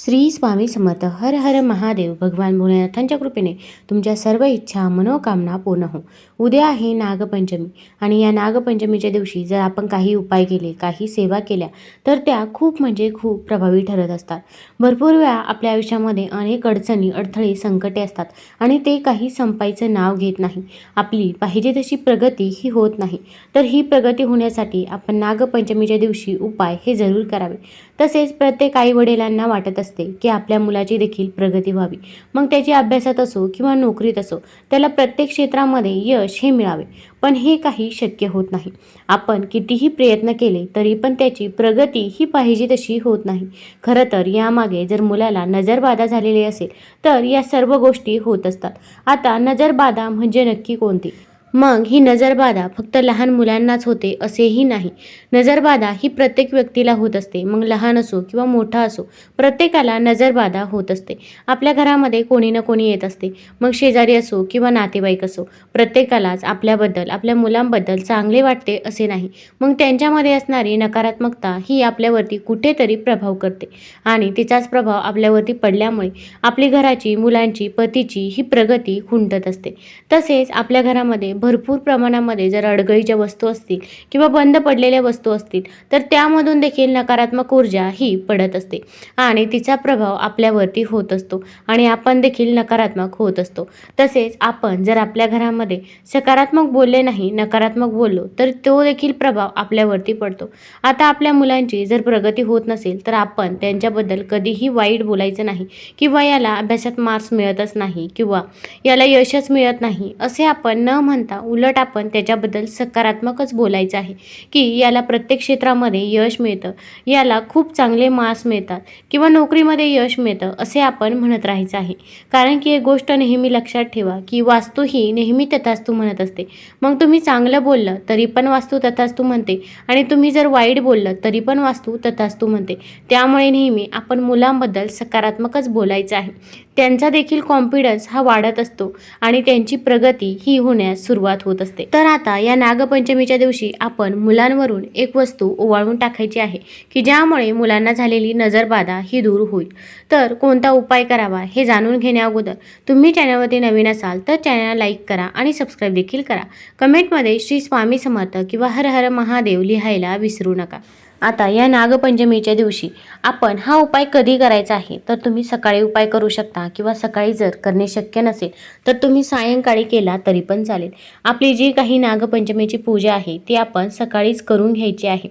श्री स्वामी समर्थ. हर हर महादेव भगवान भोलेनाथांच्या कृपेने तुमच्या सर्व इच्छा मनोकामना पूर्ण हो. उद्या आहे नागपंचमी आणि या नागपंचमीच्या दिवशी जर आपण काही उपाय केले काही सेवा केल्या तर त्या खूप म्हणजे खूप प्रभावी ठरत असतात. भरपूर वेळा आपल्या आयुष्यामध्ये अनेक अडचणी अडथळे संकटे असतात आणि ते काही संपायचं नाव घेत नाही. आपली पाहिजे तशी प्रगती ही होत नाही. तर ही प्रगती होण्यासाठी आपण नागपंचमीच्या दिवशी उपाय हे जरूर करावे. तसेच प्रत्येक आई वडिलांना वाटत असते की आपल्या मुलाची देखील प्रगती व्हावी. मग त्याची अभ्यासात असो किंवा नोकरीत असो त्याला प्रत्येक क्षेत्रामध्ये यश हे मिळावे. पण हे काही शक्य होत नाही. आपण कितीही प्रयत्न केले तरी पण त्याची प्रगती ही पाहिजे तशी होत नाही. खरं तर यामागे जर मुलाला नजरबाधा झालेली असेल तर या सर्व गोष्टी होत असतात. आता नजरबाधा म्हणजे नक्की कोणती? मग ही नजरबाधा फक्त लहान मुलांनाच होते असेही नाही. नजरबाधा ही प्रत्येक व्यक्तीला होत असते. मग लहान असो किंवा मोठा असो प्रत्येकाला नजरबाधा होत असते. आपल्या घरामध्ये कोणी ना कोणी येत असते. मग शेजारी असो किंवा नातेवाईक असो प्रत्येकालाच आपल्याबद्दल आपल्या मुलांबद्दल चांगले वाटते असे नाही. मग त्यांच्यामध्ये असणारी नकारात्मकता ही आपल्यावरती कुठेतरी प्रभाव करते आणि तिचाच प्रभाव आपल्यावरती पडल्यामुळे आपली घराची मुलांची पतीची ही प्रगती खुंटत असते. तसेच आपल्या घरामध्ये भरपूर प्रमाणामध्ये जर अडगळीच्या वस्तू असतील किंवा बंद पडलेल्या वस्तू असतील तर त्यामधून देखील नकारात्मक ऊर्जा ही पडत असते. आणि तिचा प्रभाव आपल्यावरती होत असतो आणि आपण देखील नकारात्मक होत असतो. तसेच आपण जर आपल्या घरामध्ये सकारात्मक बोलले नाही नकारात्मक बोललो तर तो देखील प्रभाव आपल्यावरती पडतो. आता आपल्या मुलांची जर प्रगती होत नसेल तर आपण त्यांच्याबद्दल कधीही वाईट बोलायचं नाही किंवा याला अभ्यासात मार्क्स मिळतच नाही किंवा याला यशच मिळत नाही असे आपण न म्हणता उलट आपण त्याच्याबद्दल सकारात्मकच बोलायचं आहे. की याला प्रत्येक क्षेत्रामध्ये यश मिळतं याला खूप चांगले मार्क्स मिळतात किंवा नोकरीमध्ये यश मिळतं असे आपण म्हणत राहायचं आहे. कारण की एक गोष्ट नेहमी लक्षात ठेवा की वास्तू ही नेहमी तथास्तू म्हणत असते. मग तुम्ही चांगलं बोललं तरी पण वास्तू तथास्तू म्हणते. आणि तुम्ही जर वाईट बोललं तरी पण वास्तू तथास्तू म्हणते. त्यामुळे नेहमी आपण मुलांबद्दल सकारात्मकच बोलायचं आहे. त्यांचा देखील कॉन्फिडन्स हा वाढत असतो आणि त्यांची प्रगती ही होण्यास सुरुवात होत असते. तर आता या नागपंचमीच्या दिवशी आपण मुलांवरून एक वस्तू ओवाळून टाकायची आहे की ज्यामुळे मुलांना झालेली नजरबाधा ही दूर होईल. तर कोणता उपाय करावा हे जाणून घेण्या अगोदर तुम्ही चॅनलवरती नवीन असाल तर चॅनल लाईक करा आणि सबस्क्राईब देखील करा. कमेंटमध्ये श्री स्वामी समर्थ किंवा हर हर महादेव लिहायला विसरू नका. आता या नागपंचमीच्या दिवशी आपण हा उपाय कधी करायचा आहे? तर तुम्ही सकाळी उपाय करू शकता किंवा सकाळी जर करणे शक्य नसेल तर तुम्ही सायंकाळी केला तरी पण चालेल. आपली जी काही नागपंचमीची पूजा आहे ती आपण सकाळीच करून घ्यायची आहे.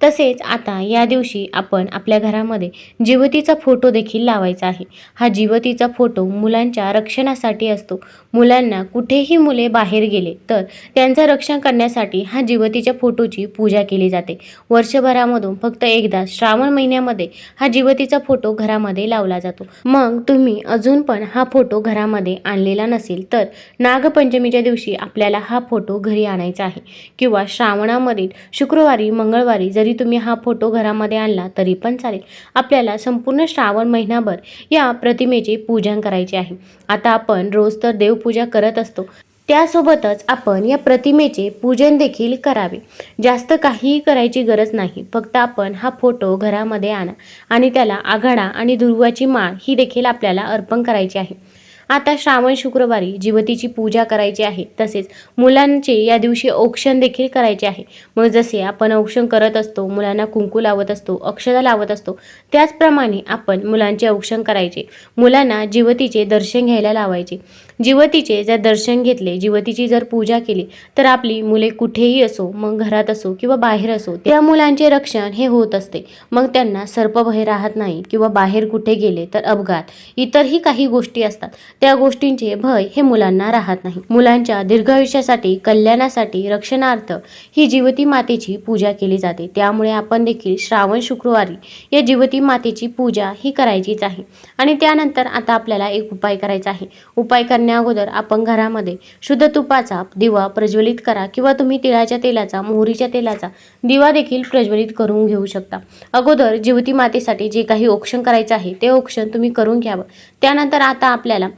तसेच आता या दिवशी आपण आपल्या घरामध्ये जिवतीचा फोटो देखील लावायचा आहे. हा जिवतीचा फोटो मुलांच्या रक्षणासाठी असतो. मुलांना कुठेही मुले बाहेर गेले तर त्यांचं रक्षण करण्यासाठी हा जिवतीच्या फोटोची पूजा केली जाते. वर्षभरामधून फक्त एकदा श्रावण महिन्यामध्ये हा जिवतीचा फोटो घरामध्ये लावला जातो. मग तुम्ही अजून पण हा फोटो घरामध्ये आणलेला नसेल तर नागपंचमीच्या दिवशी आपल्याला हा फोटो घरी आणायचा आहे किंवा श्रावणामधील शुक्रवारी मंगळवारी जर जरी तुम्ही हा फोटो घरामध्ये आणला तरी पण चालेल. आपल्याला संपूर्ण श्रावण महिनाभर या प्रतिमेचे पूजन करायचे आहे. आता आपण रोज तर देवपूजा करत असतो. त्यासोबतच आपण या प्रतिमेचे पूजन देखील करावे. जास्त काहीही करायची गरज नाही. फक्त आपण हा फोटो घरामध्ये आणा आणि त्याला आघाडा आणि दुर्वाची माळ ही देखील आपल्याला अर्पण करायची आहे. आता श्रावण शुक्रवारी जिवतीची पूजा करायची आहे. तसेच मुलांचे या दिवशी औक्षण देखील करायचे आहे. मग जसे आपण औक्षण करत असतो मुलांना कुंकू लावत असतो अक्षता लावत असतो त्याचप्रमाणे आपण मुलांचे औक्षण करायचे. मुलांना जिवतीचे दर्शन घ्यायला लावायचे. जिवतीचे जर दर्शन घेतले जिवतीची जर पूजा केली तर आपली मुले कुठेही असो मग घरात असो किंवा बाहेर असो त्या मुलांचे रक्षण हे होत असते. मग त्यांना सर्पभय राहत नाही किंवा बाहेर कुठे गेले तर अपघात इतरही काही गोष्टी असतात. त्या गोष्टींचे भय हे मुलांना राहत नाही. मुलांच्या दीर्घायुष्यासाठी कल्याणासाठी रक्षणार्थ ही जिवती मातेची पूजा केली जाते. त्यामुळे आपण देखील श्रावण शुक्रवारी या जिवती मातेची पूजा ही करायचीच आहे. आणि त्यानंतर आता आपल्याला एक उपाय करायचा आहे. उपाय करण्या अगोदर आपण घरामध्ये शुद्ध तुपाचा दिवा प्रज्वलित करा किंवा तुम्ही तिळाच्या तेलाचा मोहरीच्या तेलाचा दिवा देखील प्रज्वलित करून घेऊ शकता. अगोदर जिवती मातेसाठी जे काही औक्षण करायचं आहे ते औक्षण तुम्ही करून घ्यावं. त्यानंतर आता आपल्याला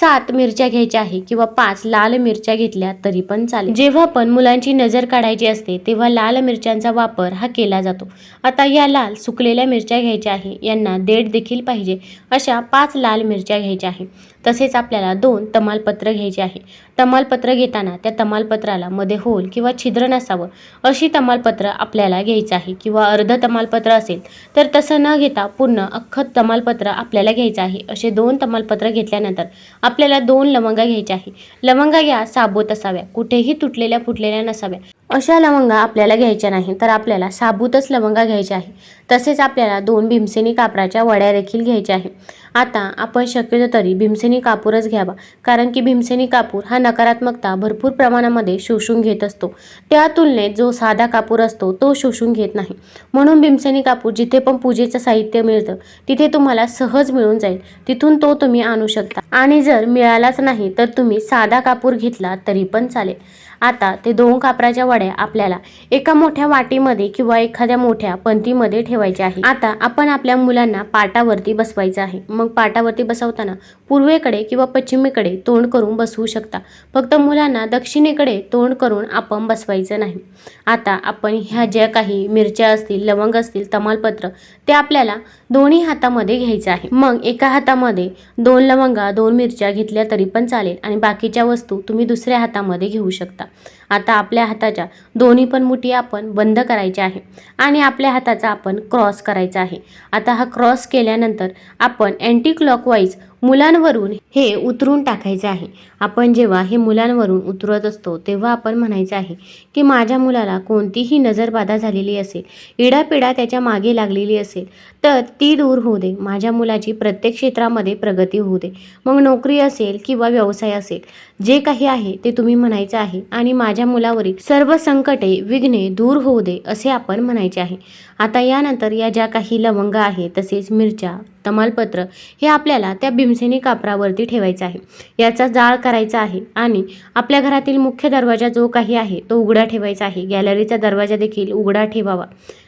सात मिरच्या घ्यायच्या आहे किंवा पाच लाल मिरच्या घेतल्या तरी पण चालेल. जेव्हा पण मुलांची नजर काढायची असते तेव्हा लाल मिरच्यांचा वापर हा केला जातो. आता या लाल सुकलेल्या मिरच्या घ्यायच्या आहे यांना देठ देखील पाहिजे. अशा पाच लाल मिरच्या घ्यायच्या आहे. तसेच आपल्याला दोन तमालपत्र घ्यायचे आहे. तमालपत्र घेताना त्या तमालपत्राला मध्ये होल किंवा छिद्र नसावं. अशी तमालपत्र आपल्याला घ्यायचं आहे किंवा अर्ध तमालपत्र असेल तर तसं न घेता पूर्ण अख्खं तमालपत्र आपल्याला घ्यायचं आहे. असे दोन तमालपत्र घेतल्यानंतर आपल्याला दोन लवंगा घ्यायच्या आहे. लवंगा या साबोत असाव्या. कुठेही तुटलेल्या फुटलेल्या नसाव्या. अशा लवंगा आपल्याला घ्यायच्या नाही तर आपल्याला साबूतच लवंगा घ्यायच्या आहे. तसेच आपल्याला दोन भीमसेनी कापराच्या वड्या देखील घ्यायच्या आहे. आता आपण शक्यतो तरी भीमसेनी कापूरच घ्यावा कारण की भीमसेनी कापूर हा नकारात्मकता भरपूर प्रमाणामध्ये शोषून घेत असतो. त्या तुलनेत जो साधा कापूर असतो तो शोषून घेत नाही. म्हणून भीमसेनी कापूर जिथे पण पूजेचं साहित्य मिळतं तिथे तुम्हाला सहज मिळून जाईल. तिथून तो तुम्ही आणू शकता. आणि जर मिळालाच नाही तर तुम्ही साधा कापूर घेतला तरी पण चालेल. आता ते दोन कापराच्या वड्या आपल्याला एका मोठ्या वाटीमध्ये किंवा एखाद्या मोठ्या पंतीमध्ये ठेवायच्या आहे. आता आपण आपल्या मुलांना पाटावरती बसवायचं आहे. मग पाटावरती बसवताना पूर्वेकडे किंवा पश्चिमेकडे तोंड करून बसवू शकता. फक्त मुलांना दक्षिणेकडे तोंड करून आपण बसवायचं नाही. आता आपण ह्या ज्या काही मिरच्या असतील लवंग असतील तमालपत्र ते आपल्याला दोन्ही हातामध्ये घ्यायचं आहे. मग एका हातामध्ये दोन लवंगा दोन मिरच्या घेतल्या तरी पण चालेल आणि बाकीच्या वस्तू तुम्ही दुसऱ्या हातामध्ये घेऊ शकता. आता आपल्या हाताच्या दोन्ही पण मुठी आपण बंद करायच्या आहे. आणि आपल्या हाताचा आपण क्रॉस करायचा आहे. आता हा क्रॉस केल्यानंतर आपण अँटी क्लॉकवाईज मुलांवरून हे उतरून टाकायचं आहे. आपण जेव्हा हे मुलांवरून उतरत असतो तेव्हा आपण म्हणायचं आहे की माझ्या मुलाला कोणतीही नजरबाधा झालेली असेल इडापिडा त्याच्यामागे लागलेली असेल तर ती दूर होऊ दे. माझ्या मुलाची प्रत्येक क्षेत्रामध्ये प्रगती होऊ दे. मग नोकरी असेल किंवा व्यवसाय असेल जे काही आहे ते तुम्ही म्हणायचं आहे आणि माझ्या माझ्या मुलावरील सर्व संकटे विघ्ने दूर होऊ दे असे आपण म्हणायचे आहे. आता यानंतर या ज्या काही लवंगा आहे तसेच मिरच्या तमालपत्र हे आपल्याला त्या भीमसेनी कापरावरती ठेवायचं आहे. याचा जाळ करायचा आहे आणि आपल्या घरातील मुख्य दरवाजा जो काही आहे तो उघडा ठेवायचा आहे. गॅलरीचा दरवाजा देखील उघडा ठेवावा.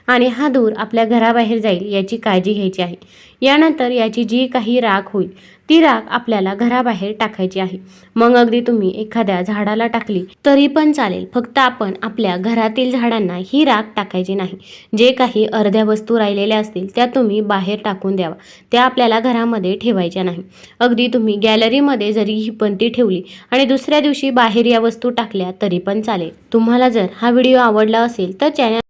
आणि हा धूर आपल्या घराबाहेर जाईल याची काळजी घ्यायची आहे. यानंतर याची जी काही राख होईल ती राख आपल्याला घराबाहेर टाकायची आहे. मग अगदी तुम्ही एखाद्या झाडाला टाकली तरी पण चालेल फक्त आपण आपल्या घरातील झाडांना ही राख टाकायची नाही. जे काही अर्ध्या वस्तू राहिलेल्या असतील त्या तुम्ही बाहेर टाकून द्यावा. त्या आपल्याला घरामध्ये ठेवायच्या नाही. अगदी तुम्ही गॅलरीमध्ये जरी ही पंती ठेवली आणि दुसऱ्या दिवशी बाहेर या वस्तू टाकल्या तरी पण चालेल. तुम्हाला जर हा व्हिडिओ आवडला असेल तर चॅनल